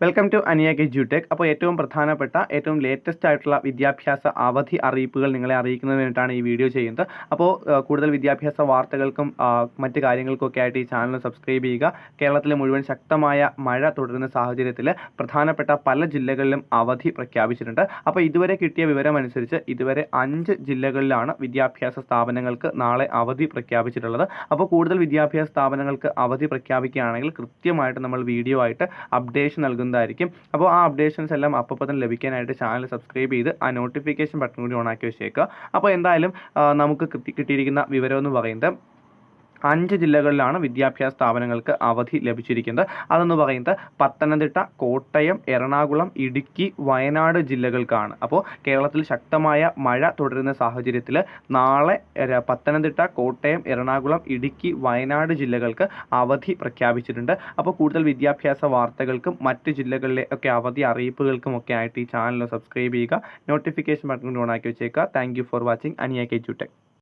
Welcome to Aniya K ജൂടെക് അപ്പോൾ ഏറ്റവും പ്രധാനപ്പെട്ട ഏറ്റവും ലേറ്റസ്റ്റ് ആയിട്ടുള്ള വിദ്യാഭ്യാസ അവധി അറിയിപ്പുകൾ നിങ്ങളെ അറിയിക്കുന്നതിന് വേണ്ടിയിട്ടാണ് ഈ വീഡിയോ ചെയ്യുന്നത്. അപ്പോൾ കൂടുതൽ വിദ്യാഭ്യാസ വാർത്തകൾക്കും മറ്റ് കാര്യങ്ങൾക്കൊക്കെ ആയിട്ട് ഈ ചാനൽ സബ്സ്ക്രൈബ് ചെയ്യുക. കേരളത്തിലെ മുഴുവൻ ശക്തമായ മഴ തുടരുന്ന സാഹചര്യത്തിൽ പ്രധാനപ്പെട്ട പല ജില്ലകളിലും അവധി പ്രഖ്യാപിച്ചിട്ടുണ്ട്. അപ്പോൾ ഇതുവരെ കിട്ടിയ വിവരം അനുസരിച്ച് ഇതുവരെ അഞ്ച് ജില്ലകളിലാണ് വിദ്യാഭ്യാസ സ്ഥാപനങ്ങൾക്ക് നാളെ അവധി പ്രഖ്യാപിച്ചിട്ടുള്ളത്. അപ്പോൾ കൂടുതൽ വിദ്യാഭ്യാസ സ്ഥാപനങ്ങൾക്ക് അവധി പ്രഖ്യാപിക്കുകയാണെങ്കിൽ കൃത്യമായിട്ട് നമ്മൾ വീഡിയോ ആയിട്ട് അപ്ഡേഷൻ നൽകുന്നതായിരിക്കും അപ്പോൾ ആ അപ്ഡേഷൻസ് എല്ലാം അപ്പോൾ തന്നെ ലഭിക്കാനായിട്ട് ചാനൽ സബ്സ്ക്രൈബ് ചെയ്ത് ആ നോട്ടിഫിക്കേഷൻ ബട്ടൺ കൂടി ഓൺ ആക്കി വെച്ചേക്കുക. അപ്പോൾ എന്തായാലും നമുക്ക് കിട്ടി- കിട്ടിയിരിക്കുന്ന വിവരം എന്ന് പറയുന്നത് അഞ്ച് ജില്ലകളിലാണ് വിദ്യാഭ്യാസ സ്ഥാപനങ്ങൾക്ക് അവധി ലഭിച്ചിരിക്കുന്നത്. അതെന്ന് പറയുന്നത് പത്തനംതിട്ട കോട്ടയം എറണാകുളം ഇടുക്കി വയനാട് ജില്ലകൾക്കാണ്. അപ്പോൾ കേരളത്തിൽ ശക്തമായ മഴ തുടരുന്ന സാഹചര്യത്തിൽ നാളെ പത്തനംതിട്ട കോട്ടയം എറണാകുളം ഇടുക്കി വയനാട് ജില്ലകൾക്ക് അവധി പ്രഖ്യാപിച്ചിട്ടുണ്ട്. അപ്പോൾ കൂടുതൽ വിദ്യാഭ്യാസ വാർത്തകൾക്കും മറ്റ് ജില്ലകളിലെ ഒക്കെ അവധി അറിയിപ്പുകൾക്കും ഒക്കെ ആയിട്ട് ഈ ചാനൽ സബ്സ്ക്രൈബ് ചെയ്യുക. നോട്ടിഫിക്കേഷൻ ബട്ടൺ ഓൺ ആക്കി വെച്ചേക്കുക. Thank for watching Aniya K tech